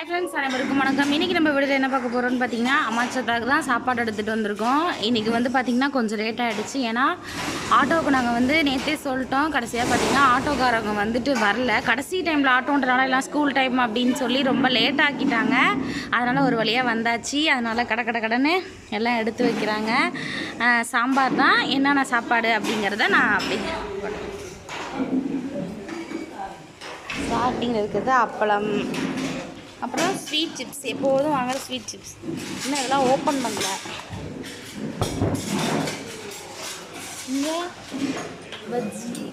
Hi friends அனைவருக்கும் வணக்கம். இன்றைக்கி நம்ம வீடியோவில் என்ன பார்க்க போகிறோம்னு பார்த்தீங்கன்னா அம்மாச்சத்தாக்கு தான் சாப்பாடு எடுத்துகிட்டு வந்திருக்கோம். இன்றைக்கி வந்து பார்த்திங்கன்னா கொஞ்சம் லேட் ஆகிடுச்சு ஏன்னா ஆட்டோவுக்கு நாங்கள் வந்து நேற்றே சொல்லிட்டோம். கடைசியாக பார்த்திங்கன்னா ஆட்டோக்காரங்க வந்துட்டு வரல. கடைசி டைமில் ஆட்டோன்றனால எல்லாம் ஸ்கூல் டைம் அப்படின்னு சொல்லி ரொம்ப லேட் ஆக்கிட்டாங்க. அதனால் ஒரு வழியாக வந்தாச்சு. அதனால் கடை கடை கடைன்னு எல்லாம் எடுத்து வைக்கிறாங்க. சாம்பார் தான். என்னென்ன சாப்பாடு அப்படிங்கிறத நான் அப்படி ஸ்டார்டிங்கில் இருக்கிறது அப்பளம். அப்புறம் ஸ்வீட் சிப்ஸ் எப்போதும் வாங்குற ஸ்வீட் சிப்ஸ் இன்னும் இதெல்லாம் ஓப்பன் பண்ணல. இங்கே பஜ்ஜி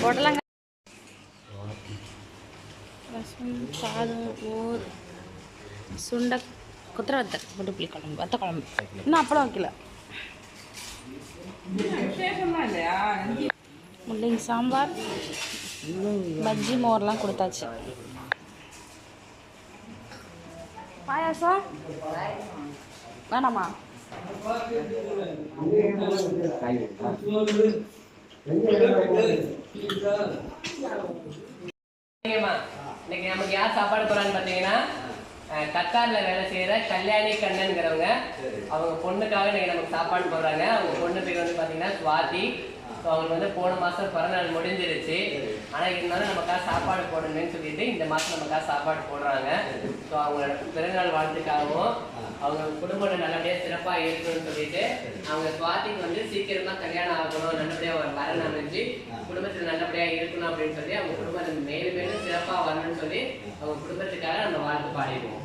பொடலங்க ரசம் சாதம் மோர் சுண்டை கொத்தரை வத்த போட்டு புளி குழம்பு வத்த குழம்பு இன்னும் அப்பளம் வைக்கல. முள்ளங்கி சாம்பார் பஜ்ஜி மோர்லாம் கொடுத்தாச்சு. பாயாசம்? வேணாமா? இன்னைக்கு நமக்கு யார் சாப்பாடு போறான்னு பார்த்தீங்கன்னா கத்தார்ல வேலை செய்யற கல்யாணி கண்ணன்கிறவங்க. அவங்க பொண்ணுக்காக இன்னைக்கு நமக்கு சாப்பாடு போடுறாங்க. அவங்க பொண்ணு பேர் வந்து பார்த்தீங்கன்னா சுவாதி. ஸோ அவங்களுக்கு வந்து போன மாதம் பிறந்தநாள் முடிஞ்சிருச்சு. ஆனால் இருந்தாலும் நமக்காக சாப்பாடு போடணும்னு சொல்லிட்டு இந்த மாதம் நமக்காக சாப்பாடு போடுறாங்க. ஸோ அவங்களோட பிறந்தநாள் வாழ்த்துக்காகவும் அவங்க குடும்பம் நல்லபடியாக சிறப்பாக இருக்கணும்னு சொல்லிட்டு அவங்க சுவாதிக்கு வந்து சீக்கிரமா கல்யாணம் ஆகணும் நல்லபடியாக ஒரு வரன் அமைஞ்சு குடும்பத்தில் நல்லபடியாக இருக்கணும் அப்படின்னு சொல்லி அவங்க குடும்பம் மேலும் மேலும் சிறப்பாக வரணும்னு சொல்லி அவங்க குடும்பத்துக்காக நம்ம வாழ்த்து பாடிடுவோம்.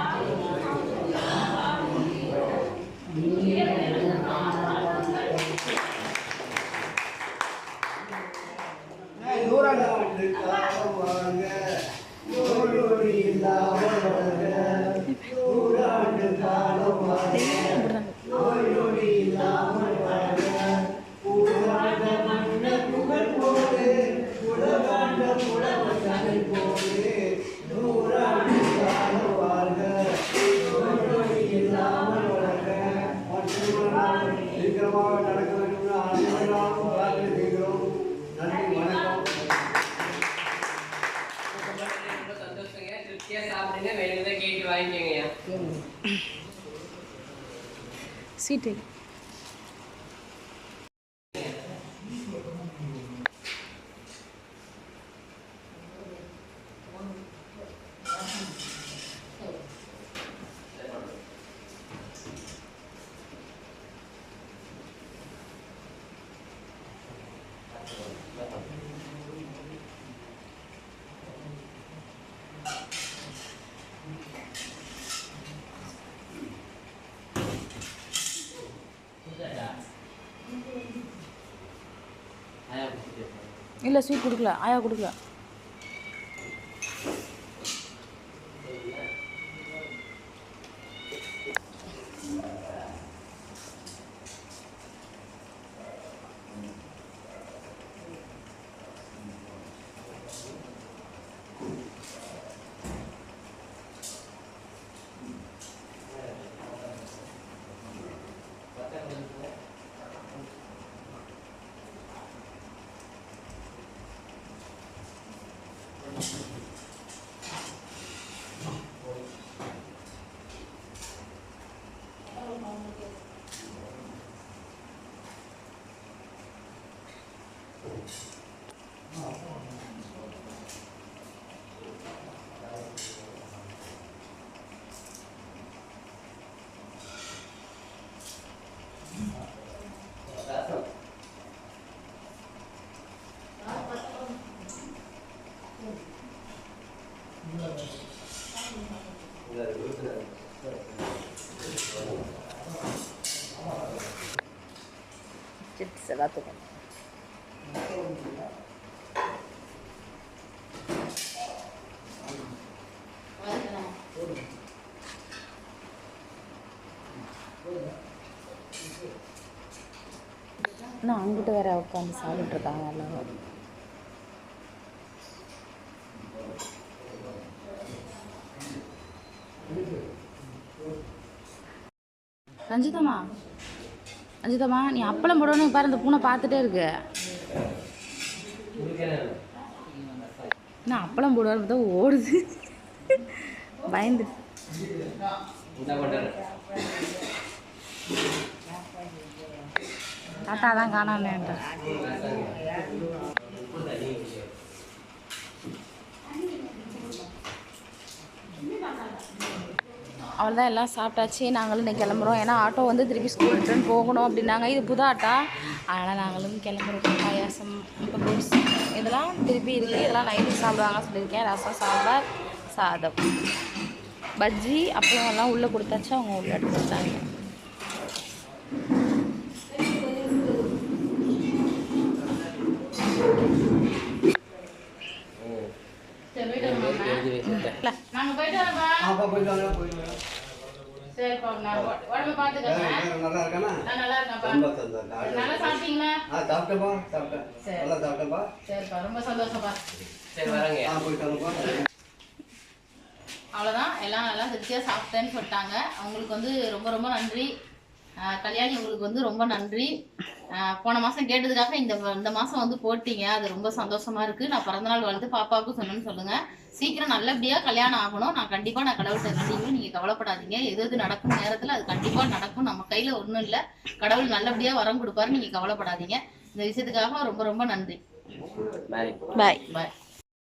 ஜோதி சீக்கிரமாக நடக்க வேண்டும் அனைவரும் பிரார்த்தனை செய்கிறோம் நன்றி வணக்கம். சந்தோஷங்க சாப்பிடுங்க கேட்டு சீட்டு. இல்லை ஸ்வீட் கொடுக்கல ஆயா கொடுக்கல. சிப்ஸ் எல்லாத்துக்கும் இன்னும் அங்கிட்டு வேற உட்காந்து சாப்பிட்டு இருக்காங்க எல்லாரும் Thank you. ரஞ்சிதம்மா. ரஞ்சிதம்மா நீ அப்பளம் போடணும் பாரு இந்த பூனை பார்த்துட்டே இருக்கு. நான் அப்பளம் போடுவான்னு தான் ஓடுது. பயந்து. இந்த தாத்தா தான் காணாமேன்ற அவ்வளோதான் எல்லாம் சாப்பிட்டாச்சு. நாங்களும் இன்னைக்கு கிளம்புறோம். ஏன்னா ஆட்டோ வந்து திருப்பி ஸ்கூல் ரிட்டர்ன் போகணும் அப்படின்னாங்க. இது புது ஆட்டோ. அதனால் நாங்களும் கிளம்புறோம். பாயாசம் இப்போ ஃப்ரூட்ஸ் இதெல்லாம் திருப்பி இருக்குது இதெல்லாம் நைட்டு சாப்பிடுவாங்க சொல்லியிருக்கேன். ரசம் சாம்பார் சாதம். பஜ்ஜி அப்புறம் எல்லாம் உள்ளே கொடுத்தாச்சு. அவங்க உள்ளே எடுத்துட்டாங்க வச்சிட்டாங்க இல்லை நாங்கள் போயிட்டு வரோம்ப்பா. ஆப்பா போயிட்டு வாங்க போயிட்டு வாங்க. சரிப்பா நான் உட- உடம்ப பார்த்துக்கோங்க வேற நல்லா இருக்கானா? நான் நல்லா இருக்கேன்ப்பா. ரொம்ப சந்தோஷம். நல்லா சாப்பிட்டீங்களா? ஆ சாப்பிட்டேப்பா சாப்பிட்டேன். சரி. நல்லா சாப்பிட்டேப்பா சரிப்பா ரொம்ப சந்தோஷம்ப்பா சரி வரேங்க. ஆ போயிட்டு வாங்கப்பா. அவ்வளோதான் எல்லாம் நல்லா திருப்தியாக சாப்பிட்டேன்னு சொல்லிட்டாங்க. அவங்களுக்கு வந்து ரொம்ப ரொம்ப நன்றி. கல்யாணி உங்களுக்கு வந்து ரொம்ப நன்றி. போன மாதம் கேட்டதுக்காக இந்த இந்த மாதம் வந்து போட்டீங்க. அது ரொம்ப சந்தோஷமா இருக்கு. நான் பிறந்தநாள் வாழ்த்து பாப்பாவுக்கும் சொன்னேன்னு சொல்லுங்க. சீக்கிரம் நல்லபடியாக கல்யாணம் ஆகணும். நான் கண்டிப்பாக நான் கடவுள்கிட்ட வேண்டிக்குவேன் நீங்கள் கவலைப்படாதீங்க. எது எது நடக்கும் நேரத்தில் அது கண்டிப்பாக நடக்கும். நம்ம கையில் ஒன்றும் இல்லை. கடவுள் நல்லபடியாக வரம் கொடுப்பாரு நீங்கள் கவலைப்படாதீங்க. இந்த விஷயத்துக்காக ரொம்ப ரொம்ப நன்றி. பாய் பாய்